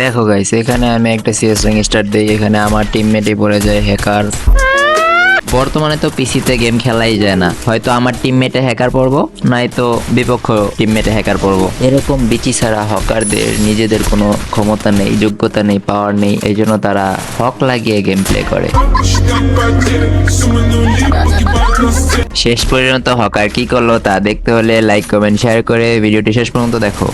দেখো গাইস এখানে আমি একটা সিএস র্যাঙ্ক স্টার্ট দিই, এখানে আমার টিমমেটই পড়ে যায় হ্যাকার বর্তমানে তো পিসিতে গেম খেলাই যায় না। হয়তো আমার টিমমেটে হ্যাকার পড়ব, নয়তো বিপক্ষ টিমমেটে হ্যাকার পড়ব। এরকম বিচি ছাড়া হকারদের নিজেদের কোনো ক্ষমতা নেই, যোগ্যতা নেই পাওয়ার নেই, এই জন্য তারা হক লাগিয়ে গেম প্লে করে। শেষ পর্যন্ত হকার কি করল তা দেখতে হলে লাইক কমেন্ট শেয়ার করে ভিডিওটি শেষ পর্যন্ত দেখো।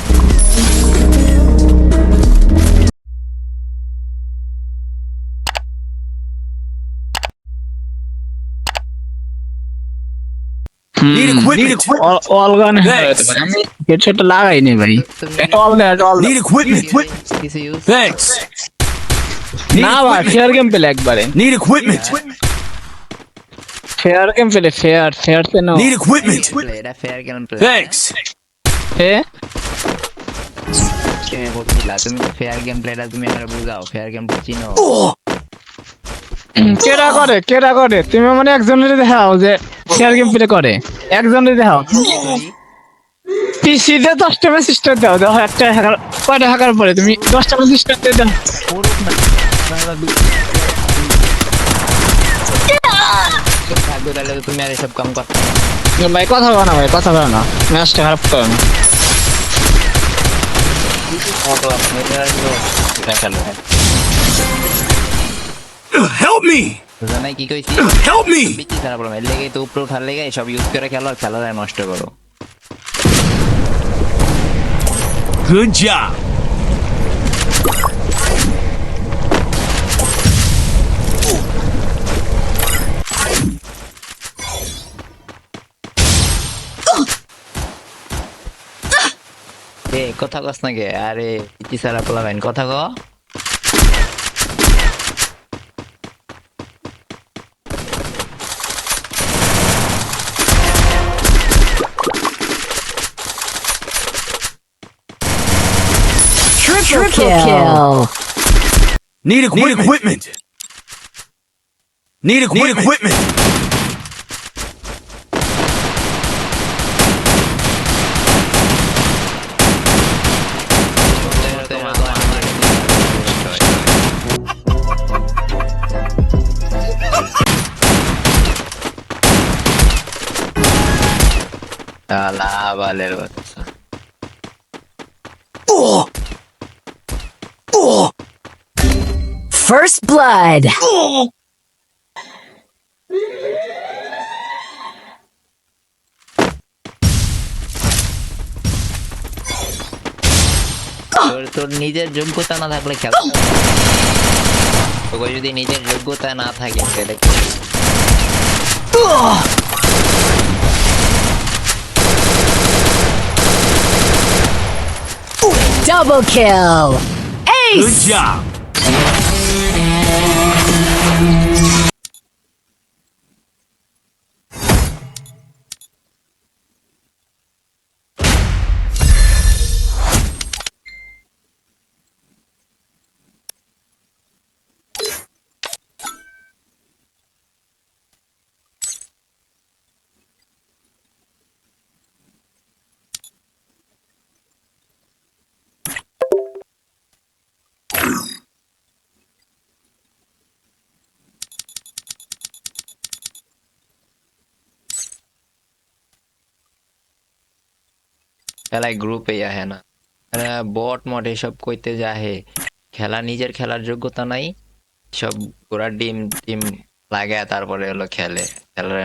Need equipment. All gun Thanks. আমি হেডসেটটা লাগাইনি ভাই এটা all gun all Need equipment. কিছু Thanks. Need না ভাই equipment. ফেয়ার গেম পেলে একবারে Need equipment. ফেয়ার গেম পেলে ফেয়ার ফেয়ার তে নাও Need equipment. এটা ফেয়ার গেম প্লে Thanks. হে তুমি বলছিলা তুমি ফেয়ার গেম প্লেটা তুমি আমার বুঝাও ফেয়ার গেম চিনো. কেডা করে কেডা করে তুমি মানে একজনের দেখাও যে ফেয়ার গেম প্লে করে একজনের দেখাও পিসি তে দশটা ম্যাচ স্টার দাও দেখো একটা হ্যাকার কয়টা হ্যাকার পরে তুমি দশটা ম্যাচ স্টার দিয়ে দাও থাকবে তাহলে তো তুমি আর এসব কাম কর ভাই কথা বলো না ভাই কথা বলো না ম্যাচটা খারাপ করো না দেখালো Help me. জানাই কি কইছি? Help me. বিচি ছাড়া প্রবলেম এর লেগে তো উপরে উঠার লেগে সব ইউজ করে খেলো আর খেলাটা নষ্ট করো। Job. এ কথা কস নাকি? আরে বিচি ছাড়া প্রবলেম কথা ক। Triple, Triple kill. kill. Need equipment. Need equipment. Need equipment. Need equipment. Ah, Oh! First blood. Oh. তোর তোর নিজের যোগ্যতা না থাকলে খেলা তোকে যদি নিজের যোগ্যতা না থাকে তাহলে কি- Double kill. Good Ace. Música খেলায় গ্রুপে আহে না। বট মট এসব কইতে যাহে। খেলা নিজের খেলার যোগ্যতা নাই, সব ওরা ডিম টিম লাগায়, তারপরে হলো খেলে। খেলার